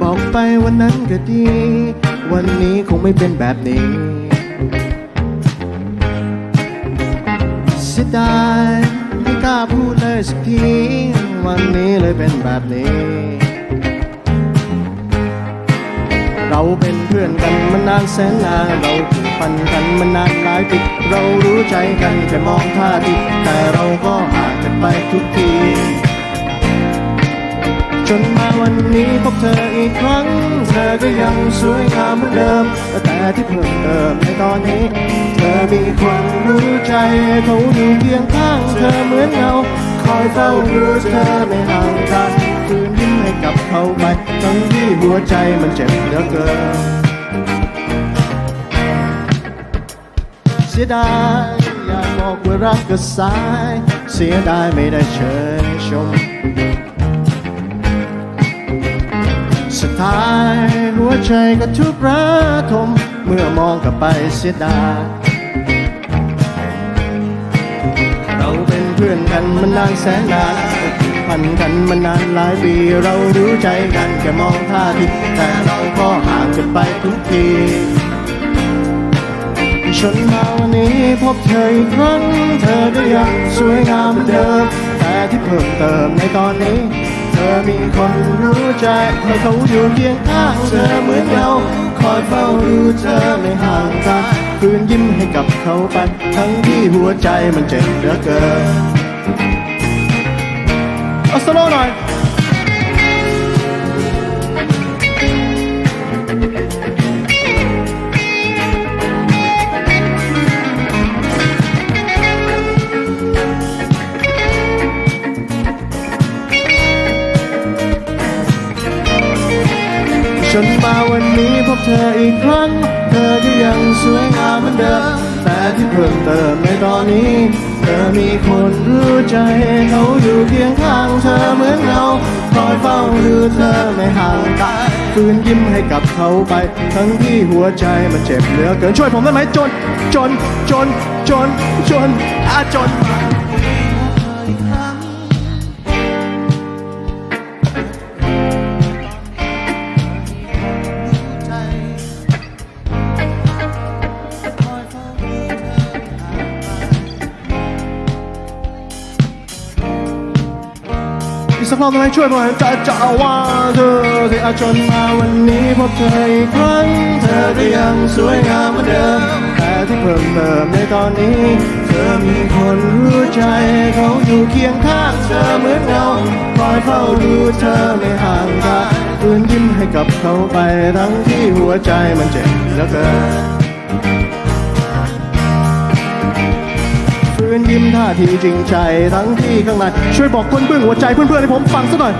บอกไปวันนั้นก็ดี วันนี้คงไม่เป็นแบบนี้เสียดายไม่กล้าพูดเลยสักทีวันนี้เลยเป็นแบบนี้ เราเป็นเพื่อนกันมานานแสนนานเราผูกพันกันมานานหลายปีเรารู้ใจกันแค่มองท่าทีแต่เราก็ห่างกันไปทุกที จนมาวันนี้พบเธออีกครั้ง เธอก็ยังสวยงามเหมือนเดิม แต่ที่เพิ่มเติมในตอนนี้ เธอมีคนรู้ใจเขาอยู่เคียงข้าง เธอเหมือนเงา คอยเฝ้าดูเธอไม่ห่างกันคืนยิ้มให้กับเขาไปทั้งที่หัวใจมันเจ็บเหลือเกินเสียดายอยากบอกว่ารักก็สาย เสียดายไม่ได้เชิญชม สุดท้าย หัวใจก็ทุกระทม เมื่อมองกลับไปเสียดายเราเป็นเพื่อนกันมานานแสนนานพันกันมานานหลายปี เรารู้ใจกันแค่มองท่าทีแต่เราก็ห่างกันไปทุกทีจนมาวันนี้พบเธออีกครั้ง เธอก็ยังสวยงามเหมือนเดิมแต่ที่เพิ่มเติมในตอนนี้ ธอมีคนรู้ใจเมื่อเขาอยู่เคียงข้างเธอเหมือนเรา คอยเฝ้าดูเธอไม่ห่างกันคืนยิ้มให้กับเขาไป ทั้งที่หัวใจมันเจ็บเหลือเกินเอาสโลหน่อย จนมาวันนี้พบเธออีกครั้ง เธอก็ยังสวยงามเหมือนเดิม แต่ที่เพิ่มเติมในตอนนี้ เธอมีคนรู้ใจเขาอยู่เคียงข้างเธอเหมือนเราคอยเฝ้าดูเธอไม่ห่างไกันคืนยิ้มให้กับเขาไป ทั้งที่หัวใจมันเจ็บเหลือเกินช่วยผมได้ไหมจน จน จน จน จนอาจนอีก สักรอบได้ไหมช่วยผมหน่อยจะจะว่าเธอที่อาจนมาวันนี้พบเธออีกครั้ง เธอก็ยังสวยงามเหมือนเดิม แต่ที่เพิ่มเติมในตอนนี้ เธอมีคนรู้ใจ เขาอยู่เคียงข้างเธอเหมือนเงาคอยเฝ้าดูเธอไม่ห่างกันคืนยิ้มให้กับเขาไปทั้งที่หัวใจมันเจ็บเหลือเกิน ยิ้มท่าทีจริงใจทั้งที่ข้างในช่วยบอกคนเบื้องหัวใจเพื่อนๆให้ผมฟังสักหน่อย